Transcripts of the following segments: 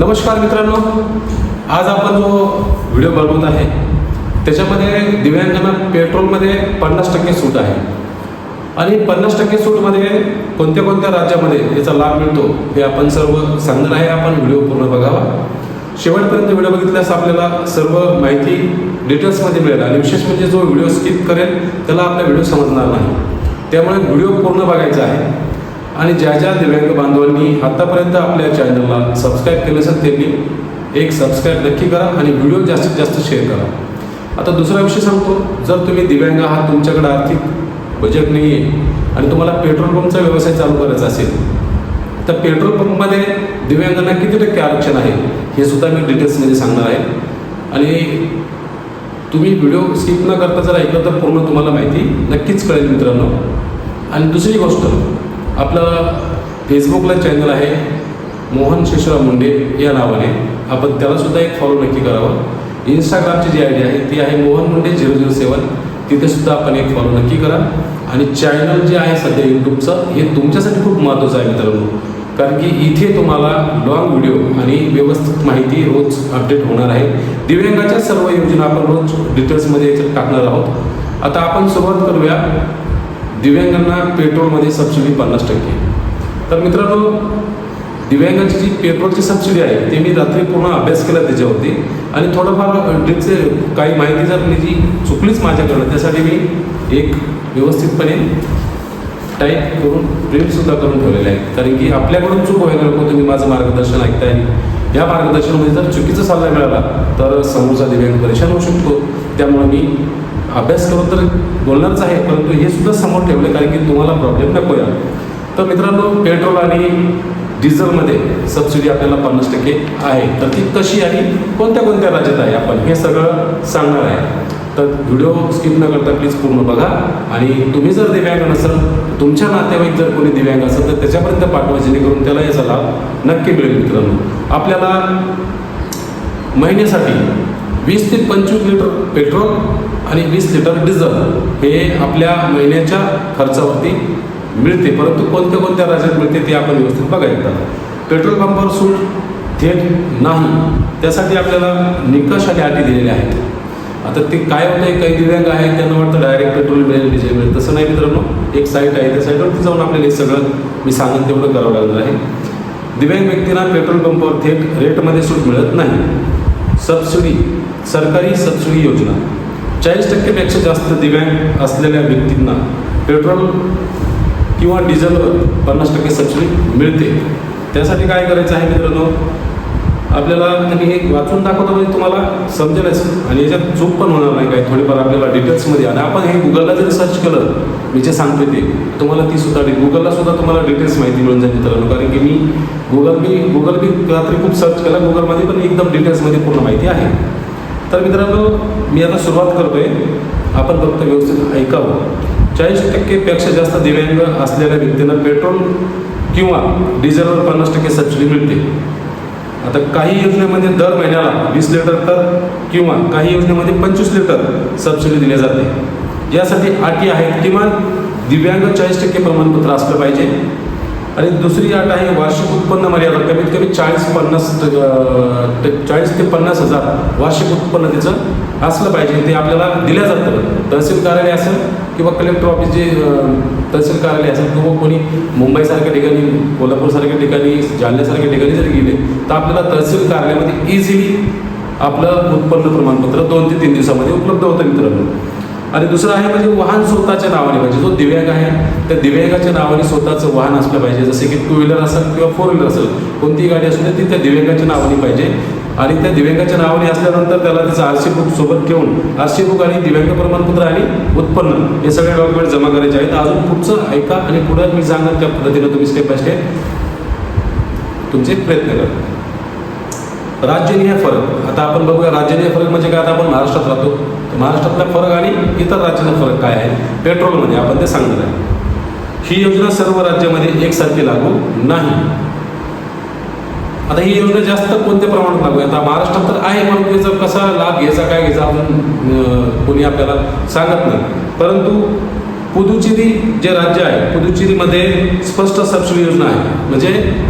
नमस्कार मित्रांनो आज आपण जो व्हिडिओ बनवत आहे त्याच्यामध्ये दिव्यांगांना पेट्रोलमध्ये पन्नास टक्के सूट आहे. आणि पन्नास टक्के सूटमध्ये कोणत्या कोणत्या राज्यामध्ये याचा लाभ मिळतो हे आपण सर्व सांगणार आहे. आपण व्हिडिओ पूर्ण बघावा. शेवटपर्यंत व्हिडिओ बघितल्यास आपल्याला सर्व माहिती डिटेल्समध्ये मिळेल. आणि विशेष म्हणजे जो व्हिडिओ स्किप करेल त्याला आपला व्हिडिओ समजणार नाही. त्यामुळे व्हिडिओ पूर्ण बघायचा आहे. आणि ज्या ज्या दिव्यांग बांधवांनी आतापर्यंत आपल्या चॅनलला सबस्क्राईब केलं असेल त्यांनी एक सबस्क्राईब नक्की करा आणि व्हिडिओ जास्तीत जास्त शेअर करा. आता दुसरा विषय सांगतो. जर तुम्ही दिव्यांग आहात तुमच्याकडे आर्थिक बजेट नाही आहे आणि तुम्हाला पेट्रोल पंपचा व्यवसाय चालू करायचा असेल तर पेट्रोल पंपमध्ये दिव्यांगांना किती टक्के आरक्षण आहे हे सुद्धा मी डिटेल्समध्ये सांगणार आहे. आणि तुम्ही व्हिडिओ स्किप न करता जर ऐकलं तर पूर्ण तुम्हाला माहिती नक्कीच कळेल मित्रांनो. आणि दुसरी गोष्ट आपलं फेसबुकला चॅनल आहे मोहन शेषराव मुंडे या नावाने. आपण त्यालासुद्धा एक फॉलो नक्की करावं. इंस्टाग्रामची जी आय डी आहे ती आहे Mohan Munde zero zero seven. तिथेसुद्धा आपण एक फॉलो नक्की करा. आणि चॅनल जे आहे सध्या यूट्यूबचं हे तुमच्यासाठी खूप महत्त्वाचं आहे मित्रांनो. कारण की इथे तुम्हाला लॉंग व्हिडिओ आणि व्यवस्थित माहिती रोज अपडेट होणार आहे. दिव्यांगाच्या सर्व योजना आपण रोज डिटेल्समध्ये याच्यात टाकणार आहोत. आता आपण सुरुवात करूया. दिव्यांगांना पेट्रोलमध्ये सबसिडी पन्नास टक्के. तर मित्रांनो दिव्यांगांची जी पेट्रोलची सबसिडी आहे ते मी रात्री पूर्ण अभ्यास केला त्याच्यावरती. आणि थोडंफार डिटेल्स काही माहिती जर मी जी चुकलीच माझ्याकडनं त्यासाठी मी एक व्यवस्थितपणे टाईप करून प्रिंटसुद्धा करून ठेवलेले आहे. कारण की आपल्याकडून चूक व्हायला नको तुम्ही माझं मार्गदर्शन ऐकताय. या मार्गदर्शनामध्ये जर चुकीचा सल्ला मिळाला तर समोरचा दिव्यांग परेशान होऊ शकतो. त्यामुळे मी अभ्यास करून तर बोलणारच आहे परंतु हे सुद्धा समोर ठेवलं कारण की तुम्हाला प्रॉब्लेम नको या. तर मित्रांनो पेट्रोल आणि डिझेलमध्ये सबसिडी आपल्याला पन्नास टक्के आहे. तर ती कशी आणि कोणत्या कोणत्या राज्यात आहे आपण हे सगळं सांगणार आहे. तर व्हिडिओ स्किप न करता प्लीज पूर्ण बघा. आणि तुम्ही जर दिव्यांग नसाल तुमच्या नातेवाईक जर कोणी दिव्यांग असेल तर त्याच्यापर्यंत पाठवा जेणेकरून त्याला याचा लाभ नक्की मिळेल मित्रांनो. आपल्याला महिन्यासाठी वीस ते पंचवीस लिटर पेट्रोल आणि वीस लिटर डिझेल हे आपल्या महिन्याच्या खर्चावरती मिळते. परंतु कोणत्या कोणत्या राज्यात मिळते ते आपण व्यवस्थित बघायचं. पेट्रोल पंपावर सूट थेट नाही. त्यासाठी आपल्याला निकष आणि अटी दिलेल्या आहेत. आता ते काय होतं आहे काही दिव्यांग आहेत त्यांना वाटतं डायरेक्ट पेट्रोल मिळेल डिझेल मिळेल. तसं नाही मित्रांनो. एक साईट आहे त्या साईटवरती जाऊन आपल्याला हे सगळं मी सांगेन तेवढं करावं लागणार आहे. दिव्यांग व्यक्तींना पेट्रोल पंपावर थेट रेटमध्ये सूट मिळत नाही. सबसिडी सरकारी सबसिडी योजना. चाळीस टक्केपेक्षा जास्त दिव्यांग असलेल्या व्यक्तींना पेट्रोल किंवा डिझेलवर पन्नास टक्के सबसिडी मिळते. त्यासाठी काय करायचं आहे मित्रांनो? आपल्याला आणि हे वाचून दाखवतो म्हणजे तुम्हाला समजेलच. आणि याच्यात चूक पण होणार नाही काय थोडीफार आपल्याला डिटेल्समध्ये आणि आपण हे गुगलला जरी सर्च केलं मी जे सांगते ते तुम्हाला ती सुद्धा गुगलला सुद्धा तुम्हाला डिटेल्स माहिती मिळून जाईल मित्रांनो. कारण की मी गुगल मी गुगल मी रात्री खूप सर्च केला. गुगलमध्ये पण एकदम डिटेल्समध्ये पूर्ण माहिती आहे. तर मित्रांनो मी आता सुरुवात करतोय. आपण फक्त व्यवस्थित ऐकावं. चाळीस टक्केपेक्षा जास्त दिव्यांग असलेल्या व्यक्तींना पेट्रोल किंवा डिझेलवर पन्नास टक्के सबसिडी मिळते. आता काही योजनेमध्ये दर महिन्याला वीस लिटर तर किंवा काही योजनेमध्ये पंचवीस लिटर सबसिडी दिली जाते. यासाठी अटी आहेत किमान दिव्यांग चाळीस टक्के प्रमाणपत्र असलं पाहिजे. आणि दुसरी अट आहे वार्षिक उत्पन्न मर्यादा कमीत कमी चाळीस पन्नास ते- चाळीस ते पन्नास हजार वार्षिक उत्पन्न तिचं असलं पाहिजे. ते आपल्याला दिल्या जातं. तहसील कार्यालय असेल किंवा कलेक्टर ऑफिस जे तहसील कार्यालय असेल किंवा कोणी मुंबईसारख्या ठिकाणी कोल्हापूरसारख्या ठिकाणी जालन्यासारख्या ठिकाणी जरी गेले तर आपल्याला तहसील कार्यालयामध्ये इझिली आपलं उत्पन्न प्रमाणपत्र दोन ते तीन दिवसामध्ये उपलब्ध होतं मित्रांनो. आणि दुसरं आहे म्हणजे वाहन स्वतःच्या नावाने पाहिजे जो दिव्यांग आहे त्या दिव्यांगाच्या नावाने स्वतःचं वाहन असलं पाहिजे. जसे की टू व्हीलर असेल किंवा फोर व्हीलर असेल कोणतीही गाडी असू दे ती त्या दिव्यांगाच्या नावाने पाहिजे. आणि त्या दिव्यांगाच्या नावाने असल्यानंतर त्याला त्याचं आर सी बुक सोबत घेऊन आर सी बुक आणि दिव्यांग प्रमाणपत्र आणि उत्पन्न हे सगळे डॉक्युमेंट जमा करायचे आहेत. अजून पुढचं ऐका आणि पुढं मी सांगा त्या पद्धतीनं तुम्ही स्टेप बाय स्टेप तुमचे प्रयत्न करा. राज्यनीय फरक. आता आपण बघूया राज्यनीय फरक म्हणजे काय? आता आपण महाराष्ट्रात राहतो. महाराष्ट्रातला फरक आणि इतर राज्याचा फरक काय आहे? पेट्रोलमध्ये आपण ते सांगणार आहे. ही योजना सर्व राज्यामध्ये एकसारखी लागू नाही. आता ही योजना जास्त कोणत्या प्रमाणात लागू आहे? आता महाराष्ट्रात तर आहे पण त्याचा कसा लाभ घ्यायचा काय घ्यायचा आपण कोणी आपल्याला सांगत नाही. परंतु पुदुचेरी जे राज्य आहे पुदुचेरीमध्ये स्पष्ट सबसिडी योजना आहे. म्हणजे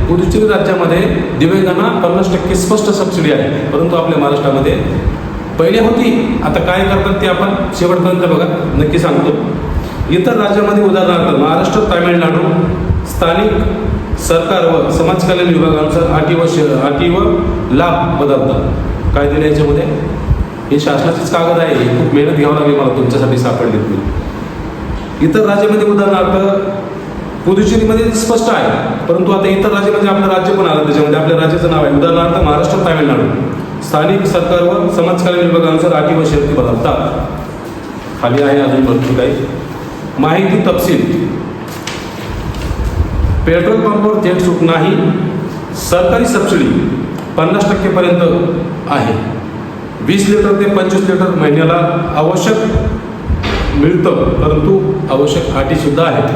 पुदुचेरी राज्यामध्ये दिव्यांगांना पन्नास टक्के स्पष्ट सबसिडी आहे. परंतु आपल्या महाराष्ट्रामध्ये पहिले होती. आता काय करतात ते आपण शेवटपर्यंत बघा. नक्की सांगतो. इतर राज्यामध्ये उदाहरणार्थ महाराष्ट्र तामिळनाडू स्थानिक सरकार व समाज कल्याण विभागानुसार अटी व श- अटी व लाभ बदलतात काय याच्यामध्ये हे शासनाचीच कागद आहे. हे खूप मेहनत घ्यावं लागेल मला तुमच्यासाठी सापडली तुम्ही इतर राज्यामध्ये उदाहरणार्थ पुदुचेरीमध्ये स्पष्ट आहे. परंतु आता इतर राज्यामध्ये आपलं राज्य पण आलं त्याच्यामध्ये. आपल्या राज्याचं नाव आहे. उदाहरणार्थ महाराष्ट्र तामिळनाडू. स्थानिक सरकार व समाज विभागानुसार अटी व शर्ती बदलतात. खाली आहे अजून भरपूर काही. माहिती तपशील. पेट्रोल पंपवर थेट सूट नाही. सरकारी सबसिडी पन्नास टक्केपर्यंत आहे. वीस लिटर ते पंचवीस लिटर महिन्याला आवश्यक मिळतं परंतु आवश्यक अटीसुद्धा आहेत.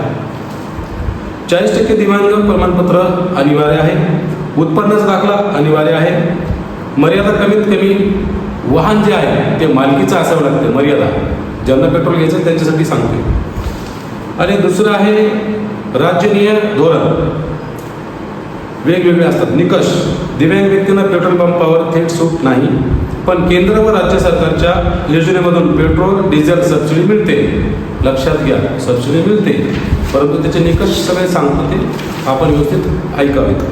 चाळीस टक्के दिव्यांग प्रमाणपत्र अनिवार्य आहे. उत्पन्नाचा दाखला अनिवार्य आहे. मर्यादा कमीत कमी वाहन जे आहे ते मालकीचं असावं लागतं मर्यादा. ज्यांना पेट्रोल घ्यायचं त्यांच्यासाठी सांगते आणि दुसरं आहे राज्यनीय धोरण. वेगवेगळे असतात. निकष. दिव्यांग व्यक्तींना पेट्रोल पंपावर थेट सूट नाही. पण केंद्र व राज्य सरकारच्या योजनेमधून पेट्रोल डिझेल सबसिडी मिळते. लक्षात घ्या सबसिडी मिळते. परंतु त्याचे निकष सगळे सांगतो ते. आपण व्यवस्थित ऐकावेत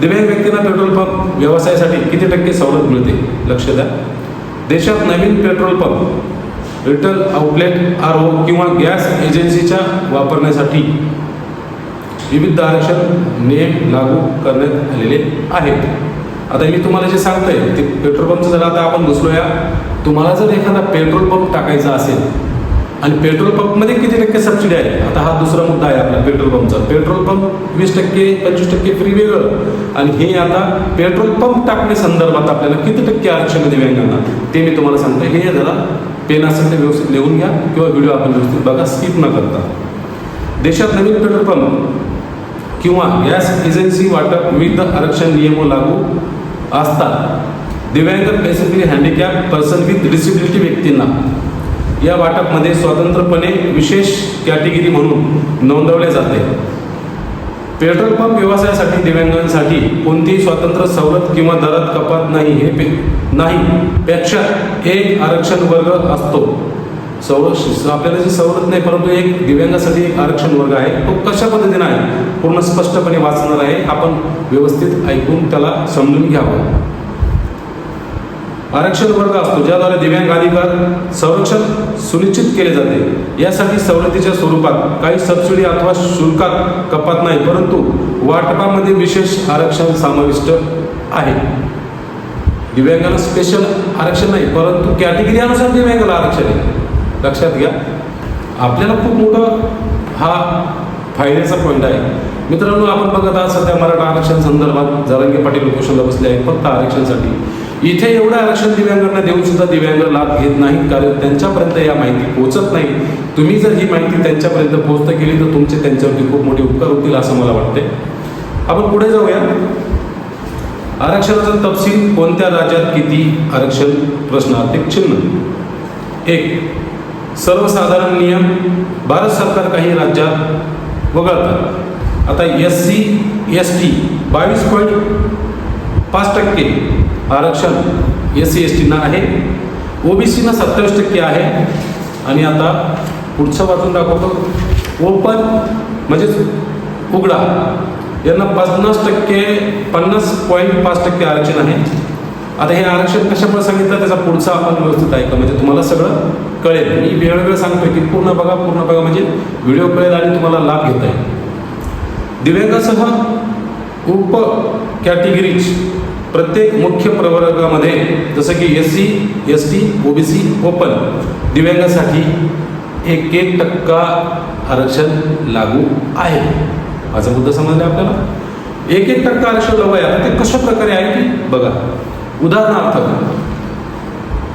दिव्यांग व्यक्तींना पेट्रोल पंप व्यवसायासाठी किती टक्के सवलत मिळते? लक्ष द्या. देशात नवीन petrol pump retail outlet R O किंवा गॅस एजन्सीच्या वापरण्यासाठी विविध आरक्षण नियम लागू करण्यात आलेले आहेत. आता मी तुम्हाला जे सांगतोय ते पेट्रोल पंपचं जर आता आपण घुसलो या तुम्हाला जर एखादा पेट्रोल पंप टाकायचा असेल आणि पेट्रोल पंपमध्ये किती टक्के सबसिडी आहे? आता हा दुसरा मुद्दा आहे आपला पेट्रोल पंपचा. पेट्रोल पंप वीस टक्के पंचवीस टक्के फ्री वेगळं. आणि हे आता पेट्रोल पंप टाकण्या संदर्भात आपल्याला किती टक्के आरक्षण आहे दिव्यांगांना ते मी तुम्हाला सांगतो हे जरा पेन असेल ते व्यवस्थित लिहून घ्या किंवा व्हिडिओ आपण व्यवस्थित बघा स्किप न करता. देशात नवीन पेट्रोल पंप किंवा गॅस एजन्सी वाटप विविध आरक्षण नियम लागू असतात दिव्यांग basically handicap person with disability व्यक्तींना. या वाटपमध्ये स्वतंत्रपणे विशेष कॅटेगरी म्हणून नोंदवले जाते. पेट्रोल पंप व्यवसायासाठी दिव्यांगांसाठी कोणतीही स्वतंत्र सवलत किंवा दरात कपात नाही हे पे नाही पेक्षा एक आरक्षण वर्ग असतो. सवलत आपल्याला जी सवलत नाही परंतु एक दिव्यांगासाठी एक आरक्षण वर्ग आहे तो कशा पद्धतीने आहे? पूर्ण स्पष्टपणे वाचणार आहे. आपण व्यवस्थित ऐकून त्याला समजून घ्यावं. आरक्षण वर्ग असतो ज्याद्वारे दिव्यांग अधिकार संरक्षण सुनिश्चित केले जाते. यासाठी सवलतीच्या स्वरूपात काही सबसिडी अथवा शुल्कात कपात नाही परंतु वाटपामध्ये विशेष आरक्षण समाविष्ट आहे. दिव्यांगाला स्पेशल आरक्षण नाही परंतु कॅटेगरीनुसार दिव्यांगाला आरक्षण आहे. लक्षात घ्या. आपल्याला खूप मोठं हा फायद्याचा पॉईंट आहे. मित्रांनो आपण बघत आहात सध्या मराठा आरक्षण संदर्भात जरांगे पाटील उपोषणला बसले आहेत फक्त आरक्षणसाठी. इथे एवढं आरक्षण दिव्यांगांना देऊन सुद्धा दिव्यांग लाभ घेत नाही कारण त्यांच्यापर्यंत या माहिती पोहोचत नाही. तुम्ही जर ही माहिती त्यांच्यापर्यंत पोहोचत केली तर तुमचे त्यांच्यावरती खूप मोठे उपकार होतील असं मला वाटते आपण पुढे जाऊया. आरक्षणाचा तपशील कोणत्या राज्यात किती आरक्षण प्रश्नार्थिक चिन्ह? एक सर्वसाधारण नियम भारत सरकार काही राज्यात वगळतात आता एस सी एस टी बावीस पॉईंट पाच टक्के आरक्षण एस सी एस टीना आहे. ओबीसीना सत्तावीस टक्के आहे. आणि आता पुढचं वाचून दाखवतो. ओपन म्हणजेच उघडा. यांना पन्नास टक्के पन्नास पॉईंट पाच टक्के आरक्षण आहे. आता हे आरक्षण कशामुळे सांगितलं? त्याचा पुढचा आपण व्यवस्थित ऐका. म्हणजे तुम्हाला सगळं कळेल. मी वेळोवेळ सांगतोय की पूर्ण बघा पूर्ण बघा. म्हणजे व्हिडिओ कळेल आणि तुम्हाला लाभ घेता येईल. दिव्यांगासह उप कॅटेगरीज प्रत्येक मुख्य प्रवर्गामध्ये जसं की S C S T O B C open दिव्यांगासाठी एक एक टक्का आरक्षण लागू आहे. माझा मुद्दा समजला आपल्याला? एक एक टक्का आरक्षण लागू आहे. ते कशा प्रकारे आहे की बघा. उदाहरणार्थ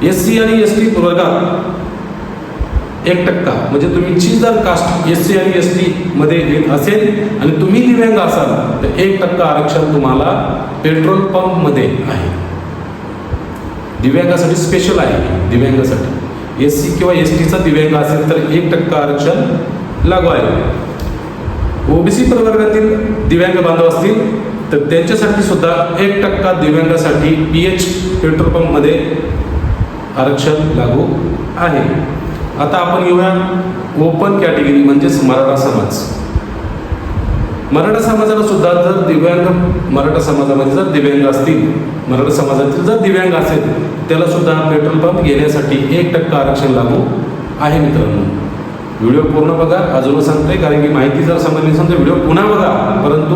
एस सी आणि एस टी वर्गात एक टक्का. म्हणजे तुमची जर कास्ट एस सी आणि एस टीमध्ये येत असेल आणि तुम्ही दिव्यांग असाल तर एक टक्का आरक्षण तुम्हाला पेट्रोल पंपमध्ये आहे. दिव्यांगासाठी स्पेशल आहे दिव्यांगासाठी. एस सी किंवा एस टीचा दिव्यांग असेल तर एक टक्का आरक्षण लागू आहे. ओबीसी प्रवर्गातील दिव्यांग बांधव असतील तर त्यांच्यासाठी सुद्धा एक टक्का दिव्यांगासाठी पी एच पेट्रोल पंपमध्ये आरक्षण लागू आहे. आता आपण येऊया ओपन कॅटेगरी म्हणजेच मराठा समाज. मराठा समाजाला सुद्धा जर दिव्यांग मराठा समाजामध्ये जर दिव्यांग असतील मराठा समाजातील जर दिव्यांग असेल त्याला सुद्धा पेट्रोल पंप घेण्यासाठी एक टक्का आरक्षण लागू आहे मित्रांनो. व्हिडिओ पूर्ण बघा. अजून सांगतोय कारण की माहिती जर समजली समजा व्हिडिओ पुन्हा बघा. परंतु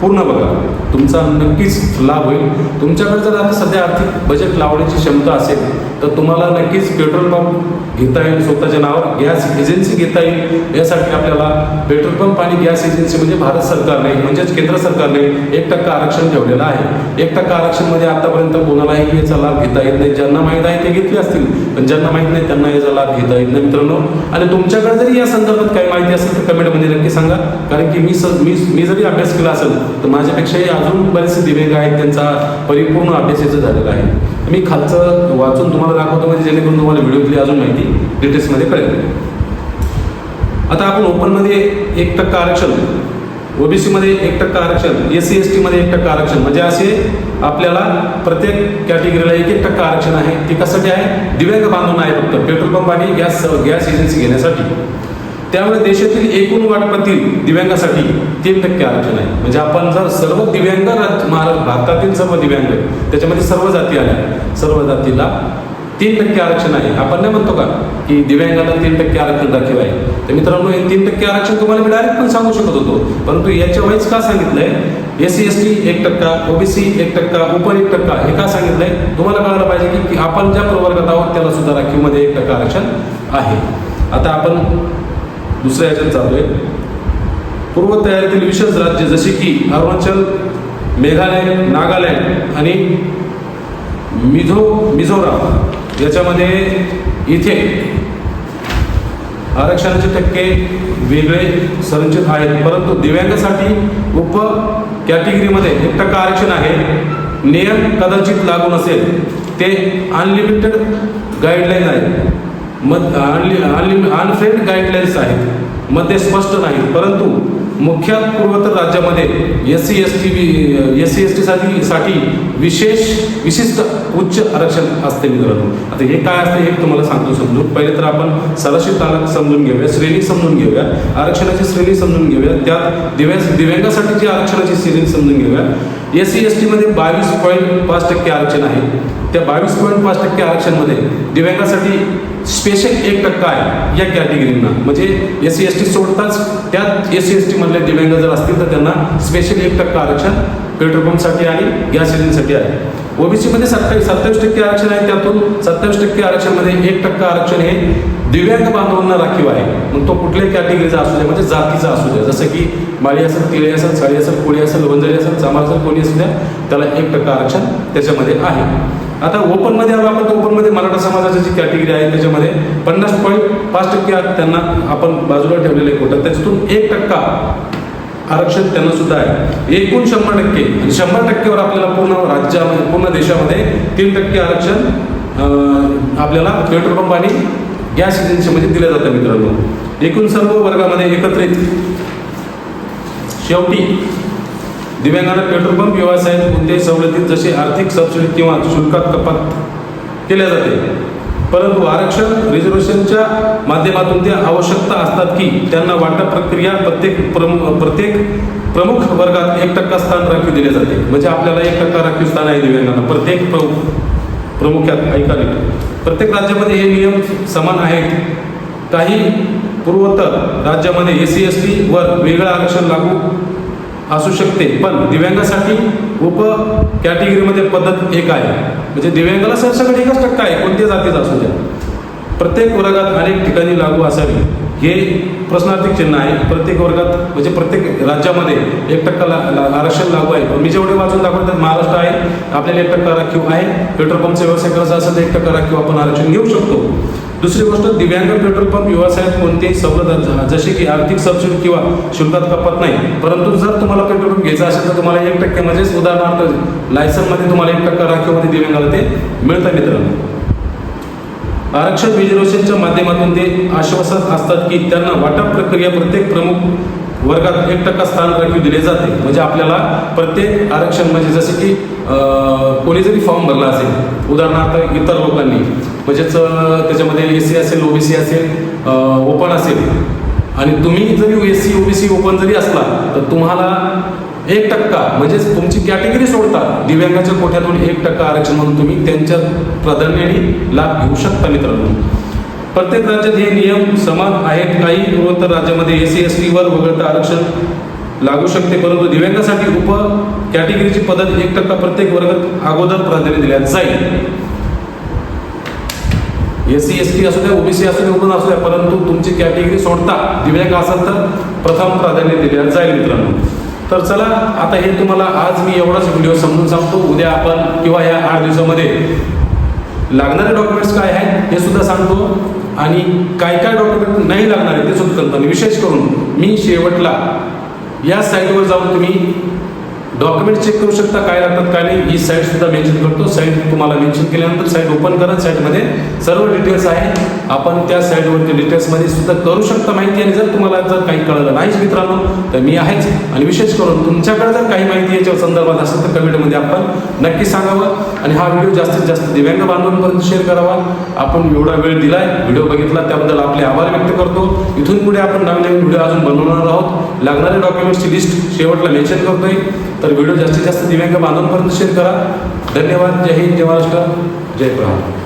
पूर्ण बघा. तुमचा नक्कीच लाभ होईल. तुमच्याकडे जर आता सध्या आर्थिक बजेट लावण्याची क्षमता असेल तर तुम्हाला नक्कीच पेट्रोल पंप घेता येईल स्वतःच्या नावावर गॅस एजन्सी घेता येईल. यासाठी आपल्याला पेट्रोल पंप आणि गॅस एजन्सी म्हणजे भारत सरकारने म्हणजेच केंद्र सरकारने एक टक्का आरक्षण ठेवलेलं आहे. एक टक्का आरक्षणमध्ये आतापर्यंत कोणालाही याचा लाभ घेता येत नाही. ज्यांना माहीत आहे ते घेतले असतील पण ज्यांना माहीत नाही त्यांना याचा लाभ घेता येत नाही मित्रांनो. आणि तुमच्याकडे जरी या संदर्भात काही माहिती असेल तर कमेंटमध्ये नक्की सांगा. कारण की मी स मी मी जरी अभ्यास केला असेल तर माझ्यापेक्षाही अजून बरेचसे दिव्यांग आहेत त्यांचा परिपूर्ण अभ्यास याचा झालेला आहे. मी खालचं वाचून तुम्हाला दाखवतो म्हणजे जेणेकरून तुम्हाला व्हिडिओतली अजून माहिती डिटेल्समध्ये कळेल. आता आपण ओपनमध्ये एक टक्का आरक्षण ओबीसीमध्ये एक टक्का आरक्षण एस सी एस टीमध्ये एक टक्का आरक्षण. म्हणजे असे आपल्याला प्रत्येक कॅटेगरीला एक एक टक्का आरक्षण आहे. ते कशासाठी आहे? दिव्यांग बांधून आहे फक्त. पेट्रोल पंप आणि गॅस गॅस एजन्सी घेण्यासाठी. त्यामुळे देशातील एकूण वाटपातील दिव्यांगासाठी तीन टक्के आरक्षण आहे. म्हणजे आपण जर सर्व दिव्यांग राज्य महाराष्ट्र भारतातील सर्व दिव्यांग त्याच्यामध्ये सर्व जाती आल्या सर्व जातीला तीन टक्के आरक्षण आहे. आपण नाही म्हणतो का की दिव्यांगाला तीन टक्के आरक्षण राखीव आहे? तर मित्रांनो हे तीन टक्के आरक्षण तुम्हाला मी डायरेक्ट पण सांगू शकत होतो. परंतु याच्या वेळेस का सांगितलंय? एस सी एस टी एक टक्का ओबीसी एक टक्का उपर एक टक्का हे का सांगितलंय? तुम्हाला कळायला पाहिजे की- की आपण ज्या प्रवर्गात आहोत त्याला सुद्धा राखीवमध्ये एक टक्का आरक्षण आहे. आता आपण दुसऱ्या ह्याच्यात चालू आहे पूर्व तयारीतील विशेष राज्य जसे की अरुणाचल मेघालय नागालँड आणि मिझो मिझोराम याच्यामध्ये इथे आरक्षणाचे टक्के वेगळे संरचित आहेत. परंतु दिव्यांगासाठी उप कॅटेगरीमध्ये एक टक्का आरक्षण आहे? नियम कदाचित लागू नसेल. ते अनलिमिटेड गाईडलाईन आहे मध अनलि अनफ्रेंड गाईडलाईन्स आहेत. मग ते स्पष्ट नाहीत. परंतु मुख्य पूर्वोत्तर राज्यामध्ये S C S T S C S टीसाठी साठी विशेष विशिष्ट उच्च आरक्षण असते मित्रांनो आता हे काय असते हे तुम्हाला सांगतो समजून. पहिले तर आपण सरासरी तालक समजून घेऊया श्रेणी समजून घेऊया आरक्षणाची श्रेणी समजून घेऊया त्यात दिव्या दिव्यांगासाठीची आरक्षणाची श्रेणी समजून घेऊया एस सी एस टीमध्ये बावीस पॉईंट पाच टक्के आरक्षण आहे. त्या बावीस पॉईंट पाच टक्के आरक्षणमध्ये दिव्यांगासाठी स्पेशल एक टक्का आहे या कॅटेगरींना म्हणजे एस सी एस टी सोडताच त्यात एस सी एस टीमधले दिव्यांग जर असतील तर त्यांना स्पेशल एक टक्का आरक्षण पेट्रोल पंपसाठी आणि गॅस एजन्सीसाठी आहे. ओबीसीमध्ये सत्तावीस सत्तावीस टक्के आरक्षण आहे त्यातून सत्तावीस टक्के आरक्षणमध्ये एक टक्का आरक्षण हे दिव्यांग बांधवांना राखीव आहे. मग तो कुठल्याही कॅटेगरीचा असू द्या म्हणजे जातीचा असू द्या जसं की माळी असेल तिळे असेल साडी असेल कोळी असेल वंजरी असेल चामार असेल कोणी असू द्या त्याला एक टक्का आरक्षण त्याच्यामध्ये आहे. आता ओपनमध्ये आलो आपण तर ओपनमध्ये मराठा समाजाची जी कॅटेगरी आहे त्याच्यामध्ये पन्नास पॉईंट पाच टक्के त्यांना आपण बाजूला ठेवलेले आहे कोटा. त्याच्यातून एक टक्का आरक्षण त्यांना सुद्धा आहे. एकूण शंभर टक्के आणि शंभर टक्केवर आपल्याला पूर्ण राज्यामध्ये पूर्ण देशामध्ये तीन टक्के आरक्षण आपल्याला पेट्रोल पंप आणि गॅस एजन्सीमध्ये दिलं जातं मित्रांनो. एकूण सर्व वर्गामध्ये एकत्रित शेवटी दिव्यांगांना पेट्रोल पंप व्यवसायात कोणत्याही सवलतीत जसे आर्थिक सबसिडी किंवा शुल्कात कपात केल्या जाते. परंतु आरक्षण रिझर्वेशनच्या माध्यमातून त्या आवश्यकता असतात की त्यांना वाटप प्रक्रिया प्रत्येक प्रमुख प्रत्येक प्रमुख वर्गात एक टक्का स्थान राखीव दिले जाते. म्हणजे आपल्याला एक टक्का राखीव स्थान आहे दिव्यांगांना. प्रत्येक प्रमुख प्रमुख्यात ऐकाले प्रत्येक राज्यामध्ये हे नियम समान आहेत. काही पूर्वोत्तर राज्यामध्ये एस सी एस टी वर वेगळं आरक्षण लागू असू शकते पण दिव्यांगासाठी उप कॅटेगरीमध्ये पद्धत एक आहे. म्हणजे दिव्यांगाला सरसकट एकच टक्का आहे कोणत्या जातीचा असू द्या. प्रत्येक वर्गात अनेक ठिकाणी लागू असावी हे प्रश्नार्थिक चिन्ह आहे. प्रत्येक वर्गात म्हणजे प्रत्येक राज्यामध्ये एक टक्का ला- ला- आरक्षण लागू आहे. पण मी जेवढे वाचून दाखवले तर महाराष्ट्र आहे आपल्याला एक टक्का राखीव आहे. पेट्रोल पंपचा व्यवसाय करायचा असेल तर एक टक्का राखीव आपण आरक्षण घेऊ शकतो. दुसरी गोष्ट दिव्यांग पेट्रोल पंप व्यवसायात कोणतेही सवलत जसे की आर्थिक सबसिडी किंवा शुल्कात कपात नाही. परंतु जर तुम्हाला पेट्रोल पंप घ्यायचा असेल तर तुम्हाला एक टक्के म्हणजेच उदाहरणार्थ लायसनमध्ये तुम्हाला एक टक्का राखीवमध्ये दिव्यांगाला ते मिळतं मित्रांनो. आरक्षण रिझर्वेशनच्या माध्यमातून ते आश्वासन असतात की त्यांना वाटप प्रक्रिया प्रत्येक प्रमुख वर्गात एक टक्का स्थान राखीव दिले जाते. म्हणजे आपल्याला प्रत्येक आरक्षण म्हणजे जसे की कोणी जरी फॉर्म भरला असेल उदाहरणार्थ इतर लोकांनी म्हणजेच त्याच्यामध्ये ए सी असेल ओबीसी असेल ओपन असेल आणि तुम्ही जरी एस सी ओबीसी ओपन जरी असला तर तुम्हाला एक टक्का म्हणजेच तुमची कॅटेगरी सोडता दिव्यांगाच्या कोठ्यातून एक टक्का आरक्षण म्हणून तुम्ही त्यांच्या प्राधान्याने लाभ घेऊ शकता मित्रांनो. प्रत्येक राज्यात हे नियम समान आहेत काही? पूर्वोत्तर राज्यामध्ये एस सी एस टीवर वगळता आरक्षण लागू शकते. परंतु दिव्यांगासाठी उप कॅटेगरीची पद्धत एक टक्का प्रत्येक वर्गात अगोदर प्राधान्य दिल्या जाईल. एस सी एस टी असू द्या ओबीसी असू द्या उपन असू द्या परंतु तुमची कॅटेगरी सोडता दिव्यांग असाल तर प्रथम प्राधान्य दिल्या जाईल मित्रांनो. तर चला आता हे तुम्हाला आज मी एवढाच व्हिडिओ समजून सांगतो. उद्या आपण किंवा या आठ दिवसामध्ये लागणारे डॉक्युमेंट्स काय आहेत हे सुद्धा सांगतो. आणि काय काय डॉक्युमेंट नाही लागणार आहे ते सुद्धा आणि विशेष करून मी शेवटला या साईटवर जाऊन तुम्ही डॉक्युमेंट चेक करू शकता काय लागतात काय नाही. ही साईट सुद्धा मेन्शन करतो. साईट तुम्हाला मेन्शन केल्यानंतर साईट ओपन करा. साईटमध्ये सर्व डिटेल्स आहे आपण त्या साईटवरती डिटेल्समध्ये सुद्धा करू शकता माहिती. आणि जर तुम्हाला जर काही कळलं नाहीच मित्रांनो तर मी आहेच. आणि विशेष करून तुमच्याकडे जर काही माहिती याच्या संदर्भात असेल तर कमेंटमध्ये आपण नक्की सांगावं. आणि हा व्हिडिओ जास्तीत जास्त दिव्यांग बांधवांपर्यंत शेअर करावा. आपण एवढा वेळ दिलाय व्हिडिओ बघितला त्याबद्दल आपले आभार व्यक्त करतो. इथून पुढे आपण नवीन नवीन व्हिडिओ अजून बनवणार आहोत. लागणाऱ्या डॉक्युमेंट्सची लिस्ट शेवटला मेन्शन करतोय. तर व्हिडिओ जास्तीत जास्त दिव्यांग बांधवांपर्यंत शेअर करा. धन्यवाद. जय हिंद. जय महाराष्ट्र. जय प्रहार